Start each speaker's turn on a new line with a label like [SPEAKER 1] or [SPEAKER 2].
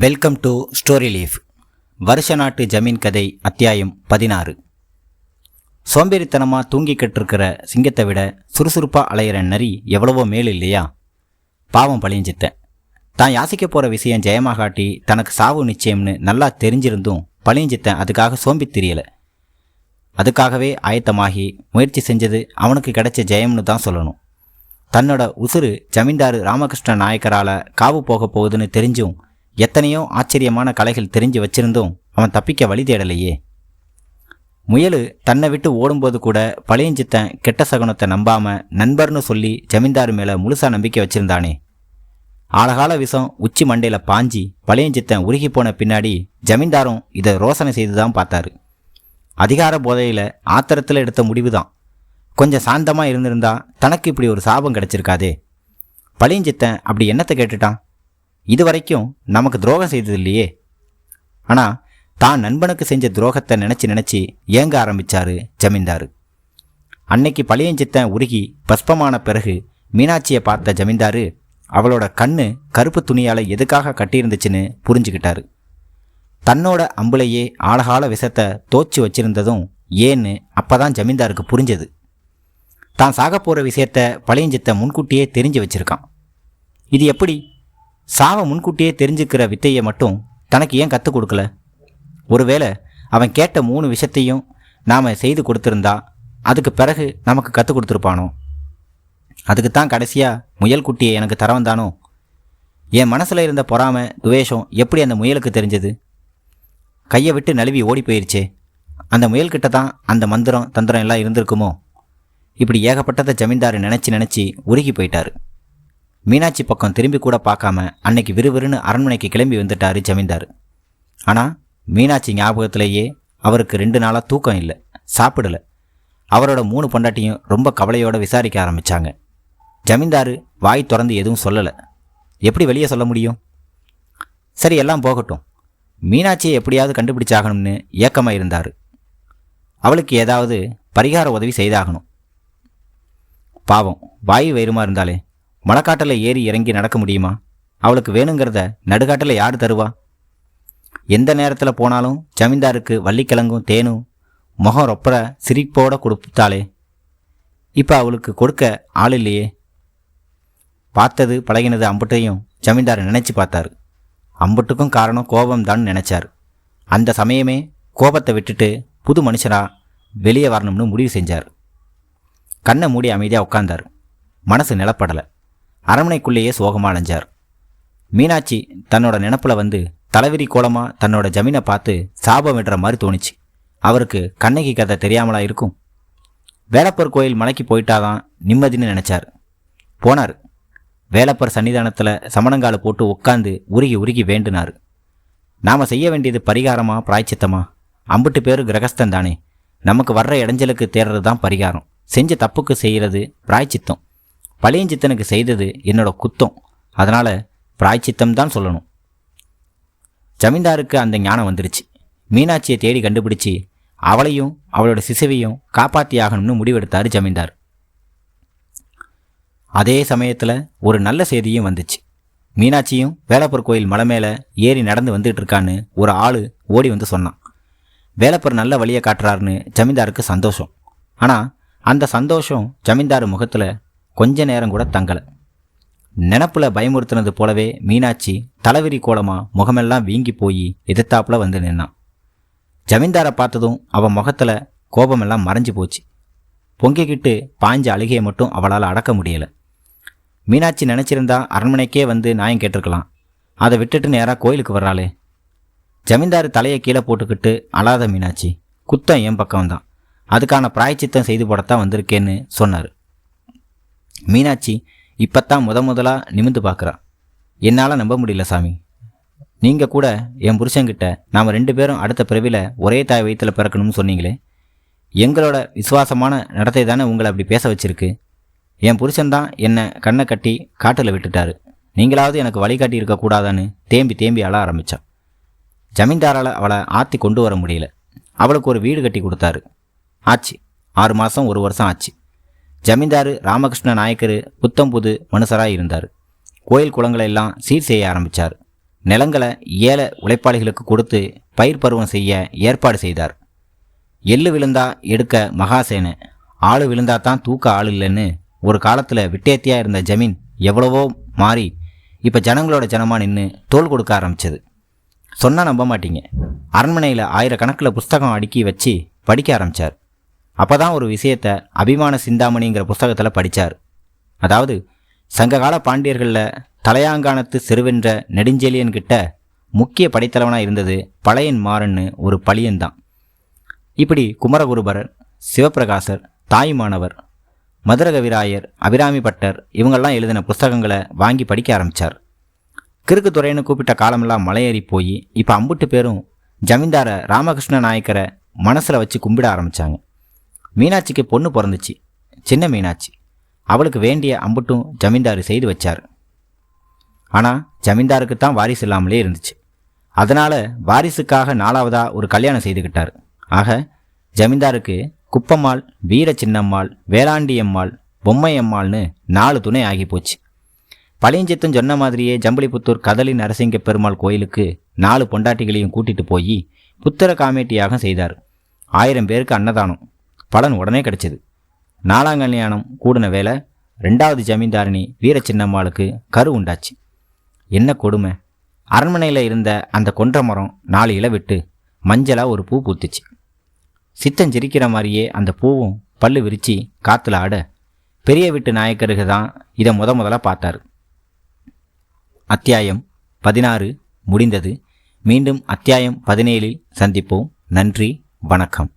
[SPEAKER 1] Welcome to story leaf வருஷ நாட்டு ஜமீன் கதை அத்தியாயம் பதினாறு. சோம்பேறித்தனமாக தூங்கிக்கிட்டு இருக்கிற சிங்கத்தை விட சுறுசுறுப்பாக அலையிற நரி எவ்வளவோ மேல் இல்லையா? பாவம் பழிஞ்சித்தேன் தான் யாசிக்க போகிற விஷயம் ஜெயமாக காட்டி தனக்கு சாவு நிச்சயம்னு நல்லா தெரிஞ்சிருந்தும் பழிஞ்சித்தன் அதுக்காக சோம்பி தெரியலை. அதுக்காகவே ஆயத்தமாகி முயற்சி செஞ்சது அவனுக்கு கிடைச்ச ஜெயம்னு தான் சொல்லணும். தன்னோட உசுறு ஜமீன்தாரு ராமகிருஷ்ண நாயக்கரால் காவு போக போகுதுன்னு தெரிஞ்சும் எத்தனையோ ஆச்சரியமான கலைகள் தெரிஞ்சு வச்சிருந்தும் அவன் தப்பிக்க வழி தேடலையே. முயலு தன்னை விட்டு ஓடும்போது கூட பழையஞ்சித்தன் கெட்ட சகுனத்தை நம்பாம நண்பர்னு சொல்லி ஜமீன்தார் மேலே முழுசா நம்பிக்கை வச்சிருந்தானே. ஆழகால விஷம் உச்சி மண்டையில் பாஞ்சி பழையஞ்சித்தன் உருகி போன பின்னாடி ஜமீன்தாரும் இதை ரோசனை செய்து தான் பார்த்தாரு. அதிகார போதையில் ஆத்திரத்தில் எடுத்த முடிவு தான் கொஞ்சம் சாந்தமாக இருந்திருந்தா தனக்கு இப்படி ஒரு சாபம் கிடைச்சிருக்காதே. பழையஞ்சித்தன் அப்படி என்னத்தை கேட்டுட்டான்? இது வரைக்கும் நமக்கு துரோகம் செய்தது இல்லையே. ஆனால் தான் நண்பனுக்கு செஞ்ச துரோகத்தை நினச்சி நினச்சி ஏங்க ஆரம்பிச்சாரு ஜமீன்தாரு. அன்னைக்கு பழியஞ்சித்தன் உருகி பஸ்பமான பிறகு மீனாட்சியை பார்த்த ஜமீன்தாரு அவளோட கண்ணு கருப்பு துணியால் எதுக்காக கட்டியிருந்துச்சுன்னு புரிஞ்சுக்கிட்டாரு தன்னோட அம்புலையே ஆழகால விஷத்தை தோச்சி வச்சிருந்ததும் ஏன்னு அப்பதான் ஜமீன்தாருக்கு புரிஞ்சது. தான் சாக போகிற விஷயத்த பழையஞ்சித்த முன்கூட்டியே தெரிஞ்சு வச்சிருக்கான். இது எப்படி சாவை முன்கூட்டியே தெரிஞ்சுக்கிற வித்தையை மட்டும் தனக்கு ஏன் கற்றுக் கொடுக்கல? ஒருவேளை அவன் கேட்ட மூணு விஷயத்தையும் நாம் செய்து கொடுத்துருந்தா அதுக்கு பிறகு நமக்கு கற்றுக் கொடுத்துருப்பானோ? அதுக்கு தான் கடைசியாக முயல் குட்டியை எனக்கு தர வந்தானோ? என் மனசில் இருந்த பொறாமை துவேஷம் எப்படி அந்த முயலுக்கு தெரிஞ்சது? கையை விட்டு நழுவி ஓடி போயிருச்சே. அந்த முயல்கிட்ட தான் அந்த மந்திரம் தந்திரம் எல்லாம் இருந்திருக்குமோ? இப்படி ஏகப்பட்டதை ஜமீன்தார் நினச்சி நினச்சி உருகி போயிட்டாரு. மீனாட்சி பக்கம் திரும்பி கூட பார்க்காம அன்னைக்கு விறுவிறுன்னு அரண்மனைக்கு கிளம்பி வந்துட்டாரு ஜமீன்தார். ஆனால் மீனாட்சி ஞாபகத்திலேயே அவருக்கு ரெண்டு நாளாக தூக்கம் இல்லை சாப்பிடல. அவரோட மூணு பொண்டாட்டியும் ரொம்ப கவலையோட விசாரிக்க ஆரம்பிச்சாங்க. ஜமீன்தார் வாய் திறந்து எதுவும் சொல்லலை. எப்படி வெளியே சொல்ல முடியும்? சரி எல்லாம் போகட்டும். மீனாட்சியை எப்படியாவது கண்டுபிடிச்சாகணும்னு ஏக்கமாக இருந்தார். அவளுக்கு ஏதாவது பரிகார உதவி செய்தாகணும். பாவம் வாயு வயிறுமா இருந்தாலே. மலைக்காட்டில் ஏறி இறங்கி நடக்க முடியுமா? அவளுக்கு வேணுங்கிறத நடுக்காட்டில் யார் தருவா? எந்த நேரத்தில் போனாலும் ஜமீன்தாருக்கு வள்ளிக்கிழங்கும் தேனும் முகம் ரொப்பர சிரிப்போட கொடுத்தாளே. இப்போ அவளுக்கு கொடுக்க ஆள் இல்லையே. பார்த்தது பழகினது அம்புட்டையும் ஜமீன்தார் நினைச்சு பார்த்தாரு. அம்புட்டுக்கும் காரணம் கோபம் தான் நினைச்சார். அந்த சமயமே கோபத்தை விட்டுட்டு புது மனுஷனாக வெளியே வரணும்னு முடிவு செஞ்சார். கண்ணை மூடி அமைதியாக உட்கார்ந்தார். மனசு நிலப்படலை. அரண்மனைக்குள்ளேயே சோகமாக அலைஞ்சார் மீனாட்சி தன்னோட நினப்பில் வந்து தலைவிரி கோலமாக தன்னோட ஜமீனை பார்த்து சாபம் விடுற மாதிரி தோணுச்சு. அவருக்கு கண்ணகி கதை தெரியாமலா இருக்கும். வேலப்பர் கோயில் மலைக்கு போயிட்டாதான் நிம்மதின்னு நினச்சார். போனார். வேலப்பர் சன்னிதானத்தில் சமணங்கால போட்டு உட்காந்து உருகி உருகி வேண்டுனார். நாம் செய்ய வேண்டியது பரிகாரமா பிராய்ச்சித்தமா? அம்பிட்டு பேர் கிரகஸ்தன் தானே நமக்கு வர்ற இடைஞ்சலுக்கு தேடுறது தான் பரிகாரம். செஞ்ச தப்புக்கு செய்கிறது பிராய்ச்சித்தம். பழையஞ்சித்தனுக்கு செய்தது என்னோட குத்தம். அதனால் பிராய்ச்சித்தம் தான் சொல்லணும். ஜமீன்தாருக்கு அந்த ஞானம் வந்துருச்சு. மீனாட்சியை தேடி கண்டுபிடிச்சி அவளையும் அவளோட சிசுவையும் காப்பாற்றியாகணும்னு ஆகணும்னு ஜமீன்தார். அதே சமயத்தில் ஒரு நல்ல செய்தியும் வந்துச்சு. மீனாட்சியும் வேலப்பர் கோயில் மலை மேலே ஏறி நடந்து வந்துகிட்டு இருக்கான்னு ஒரு ஆள் ஓடி வந்து சொன்னான். வேலப்பர் நல்ல வழியை காட்டுறாருன்னு ஜமீன்தாருக்கு சந்தோஷம். ஆனால் அந்த சந்தோஷம் ஜமீன்தார் முகத்தில் கொஞ்ச நேரம் கூட தங்கலை. நினப்பில் பயமுறுத்தினது போலவே மீனாட்சி தலைவிரி கோலமா முகமெல்லாம் வீங்கி போய் எதிர்த்தாப்புல வந்து நின்னான். ஜமீன்தாரை பார்த்ததும் அவன் முகத்தில் கோபமெல்லாம் மறைஞ்சு போச்சு. பொங்கிக்கிட்டு பாஞ்ச அழுகையை மட்டும் அவளால் அடக்க முடியலை. மீனாட்சி நினச்சிருந்தா அரண்மனைக்கே வந்து நியாயம் கேட்டிருக்கலாம். அதை விட்டுட்டு நேராக கோயிலுக்கு வர்றாளே. ஜமீன்தார் தலையை கீழே போட்டுக்கிட்டு அழாத மீனாட்சி குத்தம் என் பக்கம்தான். அதுக்கான பிராயச்சித்தம் செய்து போடத்தான் வந்திருக்கேன்னு சொன்னார். மீனாட்சி இப்போத்தான் முத முதலாக நிமிந்து பார்க்குறா. என்னால் நம்ப முடியல சாமி. நீங்கள் கூட என் புருஷன்கிட்ட நாம் ரெண்டு பேரும் அடுத்த பிறவியில் ஒரே தாய் வயிற்றில் பிறக்கணும்னு சொன்னீங்களே. எங்களோட விசுவாசமான நடத்தை தானே உங்களை அப்படி பேச வச்சிருக்கு. என் புருஷன்தான் என்னை கண்ணை கட்டி காட்டில் விட்டுட்டாரு. நீங்களாவது எனக்கு வழிகாட்டி இருக்கக்கூடாதான்னு தேம்பி தேம்பி அழ ஆரம்பித்தான் ஜமீன்தாரால் அவளை ஆற்றி கொண்டு வர முடியல. அவளுக்கு ஒரு வீடு கட்டி கொடுத்தாரு. ஆச்சு. ஆறு மாதம் ஒரு வருஷம் ஆச்சு. ஜமீன்தார் ராமகிருஷ்ண நாயக்கர் புத்தம் புது மனுஷராக இருந்தார். கோயில் குளங்களை எல்லாம் சீர் செய்ய ஆரம்பித்தார் நிலங்களை ஏழை உழைப்பாளிகளுக்கு கொடுத்து பயிர் பருவம் செய்ய ஏற்பாடு செய்தார். எள்ளு விழுந்தா எடுக்க மகாசேன ஆளு விழுந்தா தான் தூக்க ஆள் இல்லைன்னு ஒரு காலத்தில் விட்டேத்தியாக இருந்த ஜமீன் எவ்வளவோ மாறி இப்போ ஜனங்களோட ஜனமாக நின்று தோல் கொடுக்க ஆரம்பிச்சது. சொன்னால் நம்ப மாட்டீங்க. அரண்மனையில் ஆயிரக்கணக்கில் புஸ்தகம் அடுக்கி வச்சு படிக்க ஆரம்பித்தார் அப்போ தான் ஒரு விஷயத்தை அபிமான சிந்தாமணிங்கிற புஸ்தகத்தில் படித்தார் அதாவது சங்ககால பாண்டியர்களில் தலையாங்கானத்து செருவென்ற நெடுஞ்செழியன் கிட்ட முக்கிய படைத்தலைவனாக இருந்தது பழையன் மாறன்னு ஒரு பழியன்தான். இப்படி குமரகுருபரர் சிவப்பிரகாசர் தாயுமானவர் மதுரகவிராயர் அபிராமி பட்டர் இவங்கெல்லாம் எழுதின புஸ்தகங்களை வாங்கி படிக்க ஆரம்பித்தார் கிறுக்கு துறைன்னு கூப்பிட்ட காலமெல்லாம் மலையேறி போய் இப்போ அம்புட்டு பேரும் ஜமீன்தார ராமகிருஷ்ண நாயக்கரை மனசில் வச்சு கும்பிட ஆரம்பித்தாங்க மீனாட்சிக்கு பொண்ணு பிறந்துச்சு. சின்ன மீனாட்சி. அவளுக்கு வேண்டிய அம்புட்டும் ஜமீன்தார் செய்து வச்சார். ஆனால் ஜமீன்தாருக்கு தான் வாரிசு இல்லாமலே இருந்துச்சு. அதனால் வாரிசுக்காக நாலாவதாக ஒரு கல்யாணம் செய்துக்கிட்டார் ஆக ஜமீன்தாருக்கு குப்பம்மாள் வீர சின்னம்மாள் வேளாண்டியம்மாள் பொம்மையம்மாள்னு நாலு துணை ஆகி போச்சு. பழையஞ்சித்தன் சொன்ன மாதிரியே ஜம்பளிபுத்தூர் கதலி நரசிங்க பெருமாள் கோயிலுக்கு நாலு பொண்டாட்டிகளையும் கூட்டிகிட்டு போய் புத்திர காமேட்டியாக செய்தார். ஆயிரம் பேருக்கு அன்னதானம். பலன் உடனே கிடைச்சது. நாலாம் கல்யாணம் கூடின வேலை ரெண்டாவது ஜமீன்தாரினி வீர சின்னம்மாளுக்கு கரு உண்டாச்சு. என்ன கொடுமை? அரண்மனையில் இருந்த அந்த கொன்ற மரம் நாலு இலை விட்டு மஞ்சளாக ஒரு பூ பூத்துச்சு. சித்தம் சிரிக்கிற மாதிரியே அந்த பூவும் பல்லு விரித்து காற்றுல ஆட பெரிய வீட்டு நாயக்கருக்கு தான் இதை முத முதலாக பார்த்தாரு. அத்தியாயம் பதினாறு முடிந்தது. மீண்டும் அத்தியாயம் பதினேழில் சந்திப்போம். நன்றி வணக்கம்.